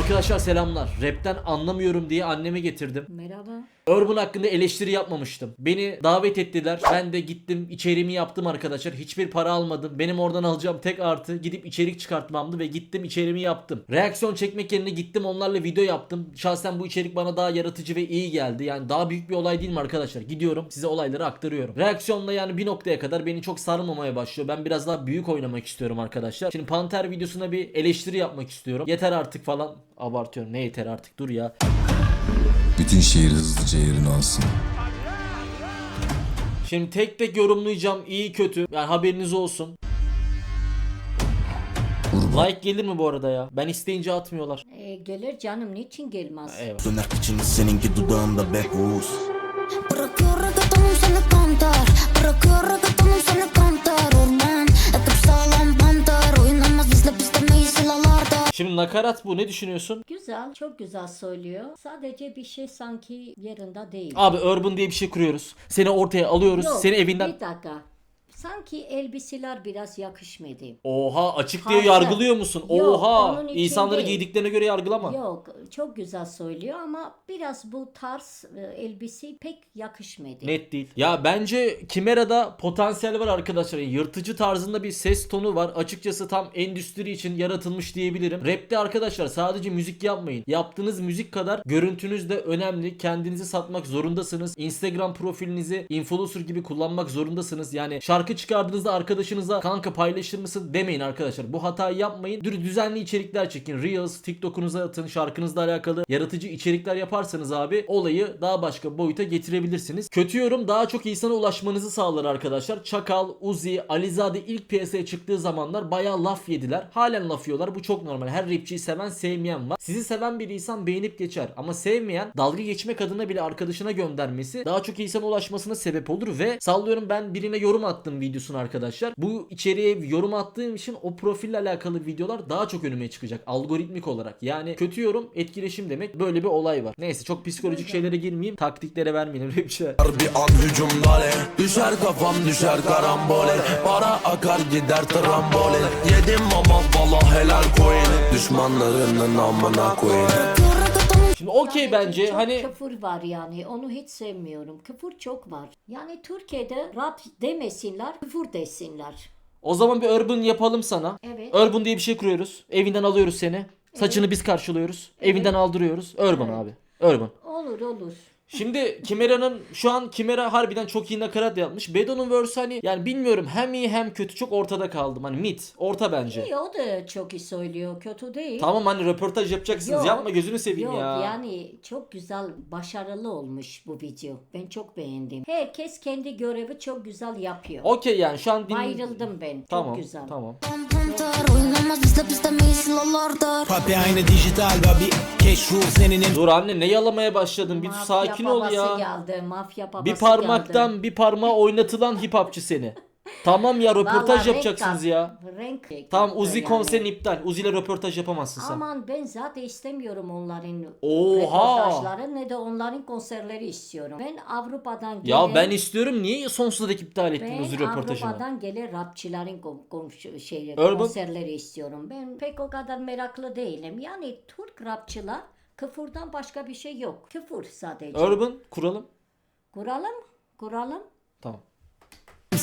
Arkadaşlar selamlar. Rapten anlamıyorum diye anneme getirdim. Merhaba. Urban hakkında eleştiri yapmamıştım. Beni davet ettiler. Ben de gittim içeriğimi yaptım arkadaşlar. Hiçbir para almadım. Benim oradan alacağım tek artı gidip içerik çıkartmamdı ve gittim içeriğimi yaptım. Reaksiyon çekmek yerine gittim onlarla video yaptım. Şahsen bu içerik bana daha yaratıcı ve iyi geldi. Yani daha büyük bir olay değil mi arkadaşlar? Gidiyorum size olayları aktarıyorum. Reaksiyonla yani bir noktaya kadar beni çok sarmamaya başlıyor. Ben biraz daha büyük oynamak istiyorum arkadaşlar. Şimdi Panter videosuna bir eleştiri yapmak istiyorum. Yeter artık falan. Abartıyorum. Ne yeter artık dur ya. Bütün şehir hızlıca yerini alsın. Şimdi tek tek yorumlayacağım iyi kötü. Yani haberiniz olsun. Like gelir mi bu arada ya? Ben isteyince atmıyorlar. Ee, gelir canım niçin gelmez? Eyvallah. Döner kıçını seninki dudağında backwoods Bırakıyor reggaetonum seni kantar Bırakıyor reggaetonum seni kantar Şimdi nakarat bu ne düşünüyorsun? Güzel, çok güzel söylüyor. Sadece bir şey sanki yerinde değil. Abi Urban diye bir şey kuruyoruz. Seni ortaya alıyoruz. Yok, Seni evinden... Bir dakika. Sanki elbiseler biraz yakışmadı. Oha açık diye Hayır. yargılıyor musun? Yok, Oha onun için insanları değil. giydiklerine göre yargılama. Yok, çok güzel söylüyor ama biraz bu tarz e, elbise pek yakışmadı. Net değil. Ya bence Kimera'da potansiyel var arkadaşlar. Yırtıcı tarzında bir ses tonu var. Açıkçası tam endüstri için yaratılmış diyebilirim. Rap'te arkadaşlar sadece müzik yapmayın. Yaptığınız müzik kadar görüntünüz de önemli. Kendinizi satmak zorundasınız. Instagram profilinizi influencer gibi kullanmak zorundasınız. Yani şarkı çıkardığınızda arkadaşınıza kanka paylaşır mısın demeyin arkadaşlar. Bu hatayı yapmayın. Düzenli içerikler çekin. Reels, TikTok'unuza atın. Şarkınızla alakalı yaratıcı içerikler yaparsanız abi olayı daha başka boyuta getirebilirsiniz. Kötü yorum daha çok insana ulaşmanızı sağlar arkadaşlar. Çakal, Uzi, Alizade ilk piyasaya çıktığı zamanlar bayağı laf yediler. Halen laf yiyorlar. Bu çok normal. Her rapçiyi seven sevmeyen var. Sizi seven bir insan beğenip geçer. Ama sevmeyen dalga geçmek adına bile arkadaşına göndermesi daha çok insana ulaşmasına sebep olur ve sallıyorum ben birine yorum attım videosunu arkadaşlar. Bu içeriye yorum attığım için o profille alakalı videolar daha çok önüme çıkacak algoritmik olarak. Yani kötü yorum etkileşim demek. Böyle bir olay var. Neyse çok psikolojik şeylere girmeyeyim. Taktiklere vermeyelim rapçiler. Bir an hücumdale Düşer kafam düşer karambole Para akar gider trambole Yedim ama valla helal coin Düşmanlarının amına koyayım Şimdi okey Yani bence çok hani küfür var yani onu hiç sevmiyorum. Küfür çok var. Yani Türkiye'de rap demesinler, küfür desinler. o zaman bir urban yapalım sana. Evet. Urban diye bir şey kuruyoruz. Evinden alıyoruz seni. Saçını biz karşılıyoruz. Evinden aldırıyoruz. Urban abi. Urban. Olur olur. Şimdi Kimera'nın şu an Kimera harbiden çok iyi nakarat yapmış. Bedo'nun verse hani yani bilmiyorum hem iyi hem kötü çok ortada kaldım. Hani mid. Orta bence. İyi o da çok iyi söylüyor. Kötü değil. Tamam hani röportaj yapacaksınız. Yok. Yapma gözünü seveyim Yok ya. yani çok güzel başarılı olmuş bu video. Ben çok beğendim. Herkes kendi görevi çok güzel yapıyor. Okey yani şu an din... Ayrıldım ben. Tamam. Çok güzel. Tamam. panter Oynamaz bizle bizde silahlarda Papi aynı dijital babi Keşfu senin Dur anne ne yalamaya başladın? Bir Mafya sakin ol babası ya. geldi. Mafya babası Bir parmaktan geldi. bir parmağa oynatılan hip hopçı seni. Tamam ya röportaj Vallahi renk yapacaksınız kat- ya. Renk Tamam kattı Uzi yani. konserin iptal. Uzi ile röportaj yapamazsın sen. Aman ben zaten istemiyorum onların Oha! reportajları ne de onların konserleri istiyorum. Ben Avrupa'dan gelen, Ya ben istiyorum. Niye sonsuza dek iptal ettin ben Uzi röportajını? Avrupa'dan gelen rapçilerin kom- komşu şey, Urban- konserleri istiyorum. Ben pek o kadar meraklı değilim. Yani Türk rapçılar küfürden başka bir şey yok. Küfür sadece. Urban kuralım. Kuralım, kuralım. Tamam.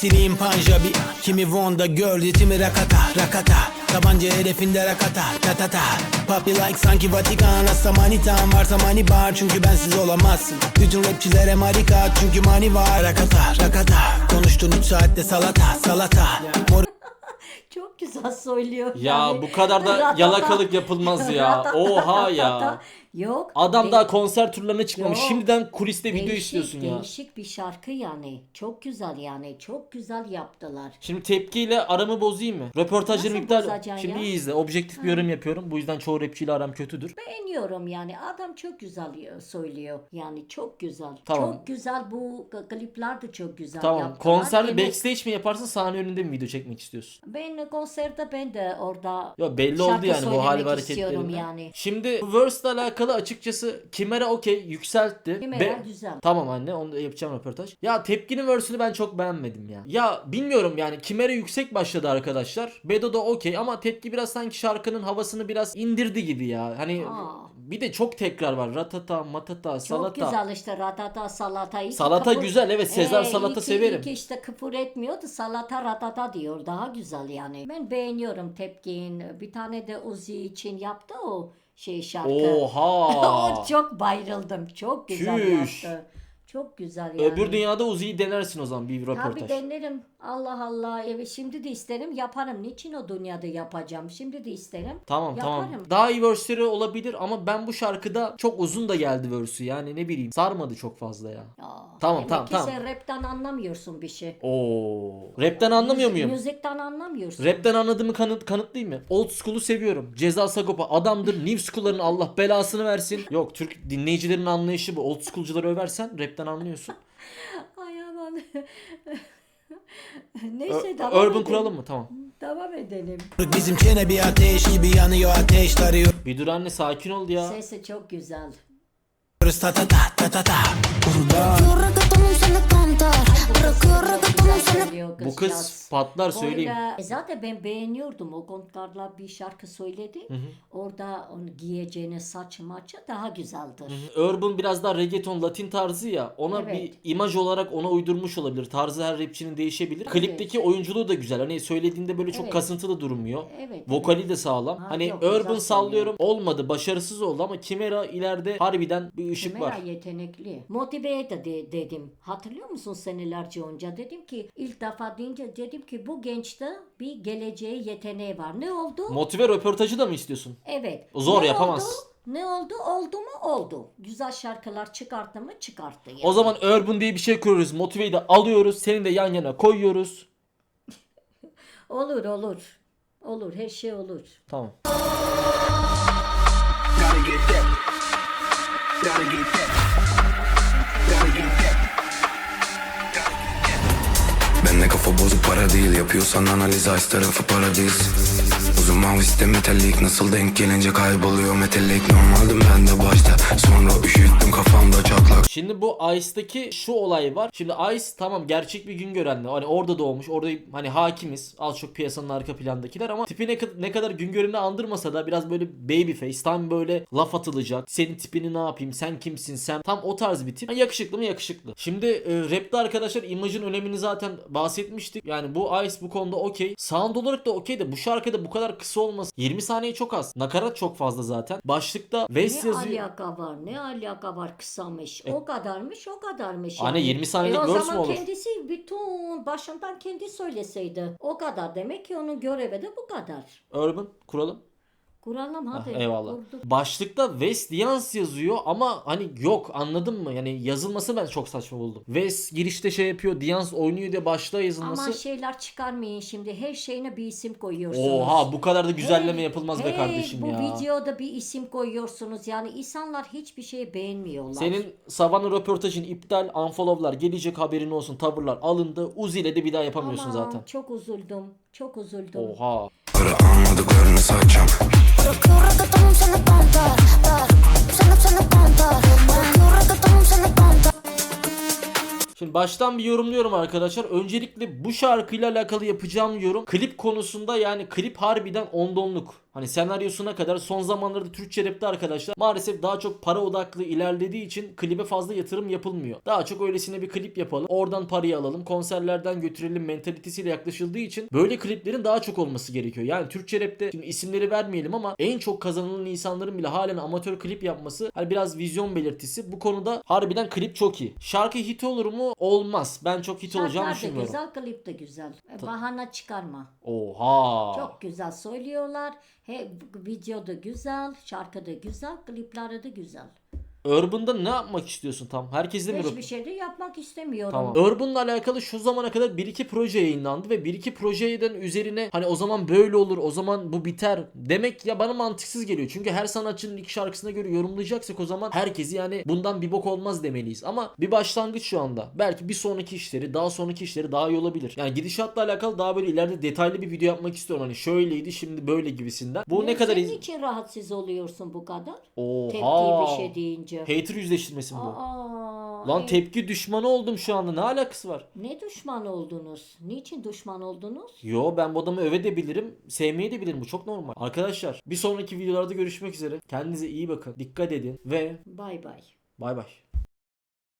Sileyim panjabi Kimi Wonda girl ritmi rakata rakata. Tabanca hedefinde rakata ta ta ta. Papi like sanki Vatikan Hasta manitan varsa mani bar Çünkü bensiz olamazsın. Bütün rapçilere marika Çünkü mani var. Rakata rakata. Konuştun 3 saatte salata salata. Mor Çok güzel söylüyor. Ya Yani bu kadar da ratata- yalakalık yapılmaz ya. ratata, Oha ya. Yok. Adam de- daha konser turlarına çıkmamış. Yok. Şimdiden kuliste video değişik, istiyorsun ya. Değişik bir şarkı yani. Çok güzel yani. Çok güzel yaptılar. Şimdi tepkiyle aramı bozayım mı? Röportajlarım Nasıl iptal. bozacaksın Şimdi ya? iyi izle. Objektif bir yorum yapıyorum. Bu yüzden çoğu rapçiyle aram kötüdür. Beğeniyorum yani. Adam çok güzel söylüyor. Yani çok güzel. Tamam. Çok güzel bu klipler de çok güzel Tamam. yaptılar. Konserli Emek- backstage mi yaparsın sahne önünde mi video çekmek istiyorsun? Ben konserde ben de orada Ya belli şarkı oldu yani bu hal söylemek ve istiyorum hareketlerinden. yani. Şimdi bu verse ile alakalı alakalı açıkçası Kimera okey yükseltti. Kimera Be- güzel. Tamam anne onu da yapacağım röportaj. Ya tepkinin versiyonu ben çok beğenmedim ya. Ya bilmiyorum yani Kimera yüksek başladı arkadaşlar. Bedo da okey ama tepki biraz sanki şarkının havasını biraz indirdi gibi ya. Hani Aa. bir de çok tekrar var. Ratata, matata, Çok salata. güzel işte ratata salata. İki Salata güzel, evet, Sezar Ee, salata severim. iki işte kıpır etmiyordu salata ratata diyor daha güzel yani. Ben beğeniyorum tepkin. Bir tane de Uzi için yaptı o şey şarkı. Oha. o çok bayıldım. Çok güzel Küş. yaptı. Çok güzel yani. Öbür dünyada Uzi'yi denersin o zaman bir Tabii röportaj. denerim. Allah Allah. Evet şimdi de isterim yaparım. Niçin o dünyada yapacağım? Şimdi de isterim. Tamam tamam. Yaparım. Daha iyi verse'leri olabilir ama ben bu şarkıda çok uzun da geldi verse'ü. Yani ne bileyim sarmadı çok fazla ya. Aa, Tamam, demek tamam, ki tamam. sen rapten anlamıyorsun bir şey. Oo. Rap'ten anlamıyor muyum? Müzikten anlamıyorsun. Rap'ten anladığımı kanıt, kanıtlayayım mı? Old school'u seviyorum. Ceza Sagopa adamdır. New school'ların Allah belasını versin. Yok Türk dinleyicilerin anlayışı bu. Old school'cuları översen rap'ten anlıyorsun. Ay aman. Neyse devam Urban edelim. kuralım mı? Tamam. Devam edelim. Bizim çene bir ateş gibi yanıyor ateş tarıyor Bir dur anne sakin ol ya. Sesi çok güzel. Ta ta ta ta ta ta Söylüyor Bu kız patlar söyleyeyim. Orada- e zaten ben beğeniyordum. O kontkarla bir şarkı söyledi. Orada onu giyeceğine saç maçı daha güzeldir. Urban biraz daha reggaeton latin tarzı ya. Ona Evet. bir imaj olarak ona uydurmuş olabilir. Tarzı her rapçinin değişebilir. Klipteki oyunculuğu da güzel. Hani söylediğinde böyle çok Evet. kasıntılı durmuyor. Evet, Vokali de sağlam. Ha, hani yok, Urban sallıyorum. Olmadı. Başarısız oldu ama Kimera ileride harbiden bir ışık Kimera var. yetenekli. Motive de, de- dedim. Hatırlıyor musun senelerce önce? Dedim ki ilk defa deyince dedim ki bu gençte bir geleceği yeteneği var. Ne oldu? Motive röportajı da mı istiyorsun? evet. Zor, Ne yapamaz. oldu? Ne oldu? Oldu mu? Oldu. Güzel şarkılar çıkarttı mı? Çıkarttı. Yani. O zaman Urban diye bir şey kuruyoruz. Motive'yi de alıyoruz. Seni de yan yana koyuyoruz. Olur olur. Olur. Her şey olur. Tamam. Gotta get that. Gotta get that. Kafa bozuk para değil Yapıyorsan analiz ice tarafı paradis Uzun maviste metalik Nasıl denk gelince kayboluyor metalik Normaldim ben de başta Sonra üşüttüm kafamda çatlak Şimdi bu Ice'daki şu olay var. Şimdi Ice tamam gerçek bir gün görenli. Hani orada doğmuş. Orada hani hakimiz. Az çok piyasanın arka plandakiler ama tipi ne, ne kadar gün göreni andırmasa da biraz böyle baby face. Tam böyle laf atılacak. Senin tipini ne yapayım? Sen kimsin? Sen tam o tarz bir tip. Yakışıklı mı? Yakışıklı. Şimdi e, rapte arkadaşlar imajın önemini zaten bahsetmiştik. Yani bu Ice bu konuda okey. Sound olarak da okey de bu şarkıda bu kadar kısa olması. 20 saniye çok az. Nakarat çok fazla zaten. Başlıkta West Ne yazıyor. alaka var? Ne alaka var kısamış? o kadarmış, o kadarmış. Anne, 20 saniyelik e o verse mi zaman olur? kendisi bütün başından kendi söyleseydi. O kadar demek ki onun görevi de bu kadar. Urban kuralım. Kuralım Ah, hadi. eyvallah. Kurduk. Başlıkta West Dians yazıyor ama hani yok anladın mı? Yani yazılması ben çok saçma buldum. West girişte şey yapıyor, Dians oynuyor diye başlığa yazılması. Aman şeyler çıkarmayın şimdi. Her şeyine bir isim koyuyorsunuz. Oha bu kadar da güzelleme Hey, yapılmaz be hey, kardeşim bu ya. videoda bir isim koyuyorsunuz. Yani insanlar hiçbir şeyi beğenmiyorlar. Senin Savannah röportajın iptal, unfollow'lar gelecek haberin olsun, tavırlar alındı. Uzi ile de bir daha yapamıyorsun Aman, zaten. Çok üzüldüm. Çok üzüldüm. Oha. Şimdi baştan bir yorumluyorum arkadaşlar. Öncelikle bu şarkıyla alakalı yapacağım yorum klip konusunda yani klip harbiden ondonluk. Hani senaryosuna kadar son zamanlarda Türkçe rapte arkadaşlar maalesef daha çok para odaklı ilerlediği için klibe fazla yatırım yapılmıyor. Daha çok öylesine bir klip yapalım. Oradan parayı alalım. Konserlerden götürelim mentalitesiyle yaklaşıldığı için böyle kliplerin daha çok olması gerekiyor. Yani Türkçe rapte şimdi isimleri vermeyelim ama en çok kazanılan insanların bile halen amatör klip yapması hani biraz vizyon belirtisi. Bu konuda harbiden klip çok iyi. Şarkı hit olur mu? Olmaz. Ben çok hit olacağını Şarkılar da düşünmüyorum. güzel, klip de güzel. Bahana çıkarma. Oha. Çok güzel söylüyorlar. He, video da güzel, şarkı da güzel, klipleri de güzel. Urban'da ne yapmak istiyorsun tam? Herkes de mi Hiçbir şey de yapmak istemiyorum. Tamam. Urban'la alakalı şu zamana kadar 1-2 proje yayınlandı ve 1-2 projeden üzerine hani o zaman böyle olur, o zaman bu biter demek ya bana mantıksız geliyor. Çünkü her sanatçının ilk şarkısına göre yorumlayacaksak o zaman herkesi yani bundan bir bok olmaz demeliyiz. Ama bir başlangıç şu anda. Belki bir sonraki işleri, daha sonraki işleri daha iyi olabilir. Yani gidişatla alakalı daha böyle ileride detaylı bir video yapmak istiyorum. Hani şöyleydi, şimdi böyle gibisinden. Bu ne, kadar Senin iz... için rahatsız oluyorsun bu kadar? Oha. Tepki bir şey deyince. Hater yüzleştirmesi mi bu? Aa, Lan e, tepki düşmanı oldum şu anda. Ne alakası var? Ne düşman oldunuz? Niçin düşman oldunuz? Yo ben bu adamı öve de bilirim, sevmeyi de bilirim. Bu çok normal. Arkadaşlar bir sonraki videolarda görüşmek üzere. Kendinize iyi bakın. Dikkat edin ve Bay bay. bay bay.